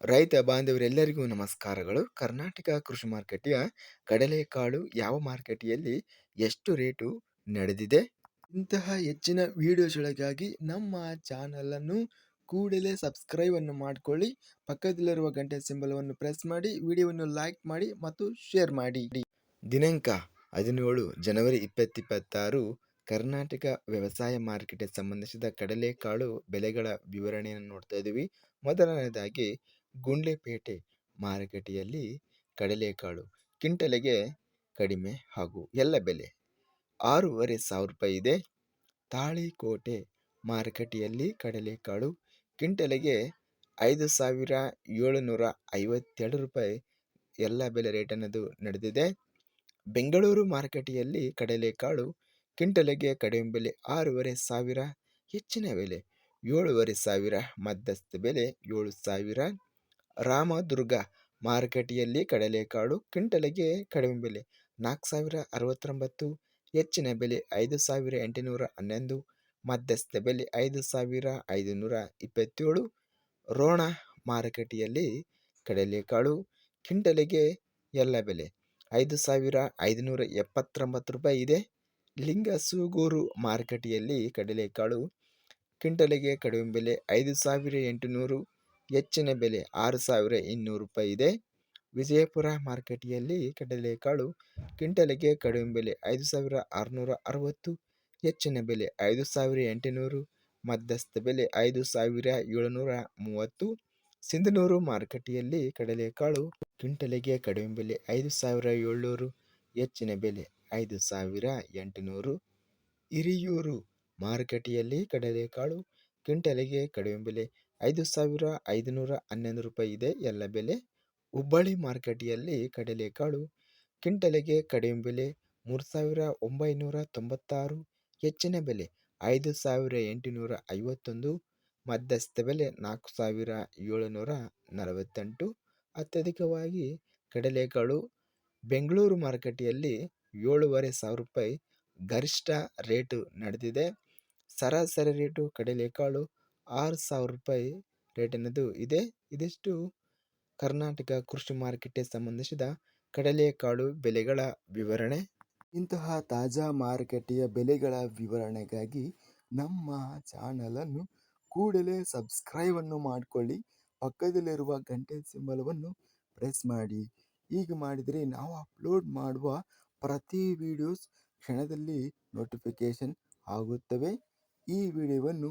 ರೈತ ಬಾಂಧವರೆಲ್ಲರಿಗೂ ನಮಸ್ಕಾರಗಳು. ಕರ್ನಾಟಕ ಕೃಷಿ ಮಾರುಕಟ್ಟೆಯ ಕಡಲೆಕಾಳು ಯಾವ ಮಾರುಕಟ್ಟೆಯಲ್ಲಿ ಎಷ್ಟು ರೇಟು ನಡೆದಿದೆ? ಇಂತಹ ಹೆಚ್ಚಿನ ವಿಡಿಯೋಸ್ಗಳಿಗಾಗಿ ನಮ್ಮ ಚಾನಲನ್ನು ಕೂಡಲೇ ಸಬ್ಸ್ಕ್ರೈಬ್ ಅನ್ನು ಮಾಡಿಕೊಳ್ಳಿ. ಪಕ್ಕದಲ್ಲಿರುವ ಗಂಟೆ ಸಿಂಬಲವನ್ನು ಪ್ರೆಸ್ ಮಾಡಿ, ವಿಡಿಯೋವನ್ನು ಲೈಕ್ ಮಾಡಿ ಮತ್ತು ಶೇರ್ ಮಾಡಿ. ದಿನಾಂಕ ಹದಿನೇಳು ಜನವರಿ ಇಪ್ಪತ್ತಿಪ್ಪತ್ತಾರು, ಕರ್ನಾಟಕ ವ್ಯವಸಾಯ ಮಾರುಕಟ್ಟೆ ಸಂಬಂಧಿಸಿದ ಕಡಲೆಕಾಳು ಬೆಲೆಗಳ ವಿವರಣೆಯನ್ನು ನೋಡ್ತಾ ಇದ್ದೀವಿ. ಮೊದಲನೇದಾಗಿ ಗುಂಡ್ಲೆಪೇಟೆ ಮಾರುಕಟ್ಟೆಯಲ್ಲಿ ಕಡಲೆಕಾಳು ಕ್ವಿಂಟಲಿಗೆ ಕಡಿಮೆ ಹಾಗೂ ಎಲ್ಲ ಬೆಲೆ. ಆರೂವರೆ ಸಾವಿರ ರೂಪಾಯಿ ಇದೆ. ತಾಳಿಕೋಟೆ ಮಾರುಕಟ್ಟೆಯಲ್ಲಿ ಕಡಲೆಕಾಳು ಕ್ವಿಂಟಲಿಗೆ ಐದು ಸಾವಿರ ಏಳುನೂರ ಐವತ್ತೆರಡು ರೂಪಾಯಿ ಎಲ್ಲ ಬೆಲೆ ರೇಟ್ ಅನ್ನೋದು ನಡೆದಿದೆ. ಬೆಂಗಳೂರು ಮಾರುಕಟ್ಟೆಯಲ್ಲಿ ಕಡಲೆಕಾಳು ಕಿಂಟಲೆಗೆ ಕಡಿಮೆ ಬೆಲೆ ಆರೂವರೆ ಸಾವಿರ, ಹೆಚ್ಚಿನ ಬೆಲೆ ಏಳುವರೆ ಸಾವಿರ, ಮಧ್ಯಸ್ಥ ಬೆಲೆ ಏಳು ಸಾವಿರ. ರಾಮದುರ್ಗ ಮಾರುಕಟ್ಟೆಯಲ್ಲಿ ಕಡಲೆಕಾಳು ಕ್ವಿಂಟಲಿಗೆ ಕಡಿಮೆ ಬೆಲೆ ನಾಲ್ಕು ಸಾವಿರ ಅರವತ್ತೊಂಬತ್ತು, ಹೆಚ್ಚಿನ ಬೆಲೆ ಐದು ಸಾವಿರ ಎಂಟುನೂರ ಹನ್ನೊಂದು, ಮಧ್ಯಸ್ಥ ಬೆಲೆ ಐದು ಸಾವಿರ ಐದುನೂರ ಇಪ್ಪತ್ತೇಳು. ರೋಣ ಮಾರುಕಟ್ಟೆಯಲ್ಲಿ ಕಡಲೆಕಾಳು ಕ್ವಿಂಟಲಿಗೆ ಎಲ್ಲ ಬೆಲೆ ಐದು ಸಾವಿರ ಐದುನೂರ ಎಪ್ಪತ್ತೊಂಬತ್ತು ರೂಪಾಯಿ ಇದೆ. ಲಿಂಗಸೂಗೂರು ಮಾರುಕಟ್ಟೆಯಲ್ಲಿ ಕಡಲೆಕಾಳು ಕ್ವಿಂಟಲಿಗೆ ಕಡಿಮೆ ಬೆಲೆ ಐದು ಸಾವಿರ ಎಂಟುನೂರು. ಹೆಚ್ಚಿನ ಬೆಲೆ ಆರು ಸಾವಿರ ಇನ್ನೂರು ರೂಪಾಯಿ ಇದೆ. ವಿಜಯಪುರ ಮಾರ್ಕೆಟಿಯಲ್ಲಿ ಕಡಲೆಕಾಳು ಕ್ವಿಂಟಲಿಗೆ ಕಡಿಮೆ ಬೆಲೆ ಐದು ಸಾವಿರ ಆರುನೂರ ಅರವತ್ತು, ಹೆಚ್ಚಿನ ಬೆಲೆ ಐದು ಸಾವಿರ ಎಂಟುನೂರು, ಮಧ್ಯಸ್ಥ ಬೆಲೆ ಐದು ಸಾವಿರ ಏಳುನೂರ ಮೂವತ್ತು. ಸಿಂಧನೂರು ಮಾರುಕಟ್ಟೆಯಲ್ಲಿ ಕಡಲೆಕಾಳು ಕ್ವಿಂಟಲಿಗೆ ಕಡಿಮೆ ಬೆಲೆ ಐದು ಸಾವಿರ ಏಳ್ನೂರು, ಹೆಚ್ಚಿನ ಬೆಲೆ ಐದು ಸಾವಿರ ಎಂಟುನೂರು. ಹಿರಿಯೂರು ಮಾರುಕಟ್ಟೆಯಲ್ಲಿ ಕಡಲೆಕಾಳು ಕ್ವಿಂಟಲಿಗೆ ಕಡಿಮೆ ಬೆಲೆ ಐದು ಸಾವಿರ ಐದುನೂರ ಹನ್ನೊಂದು ರೂಪಾಯಿ ಇದೆ. ಎಲ್ಲ ಬೆಲೆ ಹುಬ್ಬಳ್ಳಿ ಮಾರುಕಟ್ಟೆಯಲ್ಲಿ ಕಡಲೆಕಾಳು ಕಿಂಟಲೆಗೆ ಕಡಿಮೆ ಬೆಲೆ ಮೂರು ಸಾವಿರ ಒಂಬೈನೂರ ತೊಂಬತ್ತಾರು, ಹೆಚ್ಚಿನ ಬೆಲೆ ಐದು ಸಾವಿರ ಎಂಟುನೂರ ಐವತ್ತೊಂದು, ಮಧ್ಯಸ್ಥ ಬೆಲೆ ನಾಲ್ಕು ಸಾವಿರ ಏಳುನೂರ ನಲವತ್ತೆಂಟು. ಅತ್ಯಧಿಕವಾಗಿ ಕಡಲೆಕಾಳು ಬೆಂಗಳೂರು ಮಾರುಕಟ್ಟೆಯಲ್ಲಿ ಏಳುವರೆ ಸಾವಿರ ರೂಪಾಯಿ ಗರಿಷ್ಠ ರೇಟು ನಡೆದಿದೆ. ಸರಾಸರಿ ರೇಟು ಕಡಲೆಕಾಳು ಆರು ಸಾವಿರ ರೂಪಾಯಿ ರೇಟ್ ಅನ್ನೋದು ಇದೆ. ಇದಿಷ್ಟು ಕರ್ನಾಟಕ ಕೃಷಿ ಮಾರುಕಟ್ಟೆ ಸಂಬಂಧಿಸಿದ ಕಡಲೆಕಾಳು ಬೆಲೆಗಳ ವಿವರಣೆ. ಇಂತಹ ತಾಜಾ ಮಾರುಕಟ್ಟೆಯ ಬೆಲೆಗಳ ವಿವರಣೆಗಾಗಿ ನಮ್ಮ ಚಾನಲನ್ನು ಕೂಡಲೇ ಸಬ್ಸ್ಕ್ರೈಬನ್ನು ಮಾಡಿಕೊಳ್ಳಿ. ಪಕ್ಕದಲ್ಲಿರುವ ಗಂಟೆ ಸಿಂಬಲವನ್ನು ಪ್ರೆಸ್ ಮಾಡಿ. ಹೀಗೆ ಮಾಡಿದರೆ ನಾವು ಅಪ್ಲೋಡ್ ಮಾಡುವ ಪ್ರತಿ ವಿಡಿಯೋಸ್ ಕ್ಷಣದಲ್ಲಿ ನೋಟಿಫಿಕೇಷನ್ ಆಗುತ್ತವೆ. ಈ ವಿಡಿಯೋವನ್ನು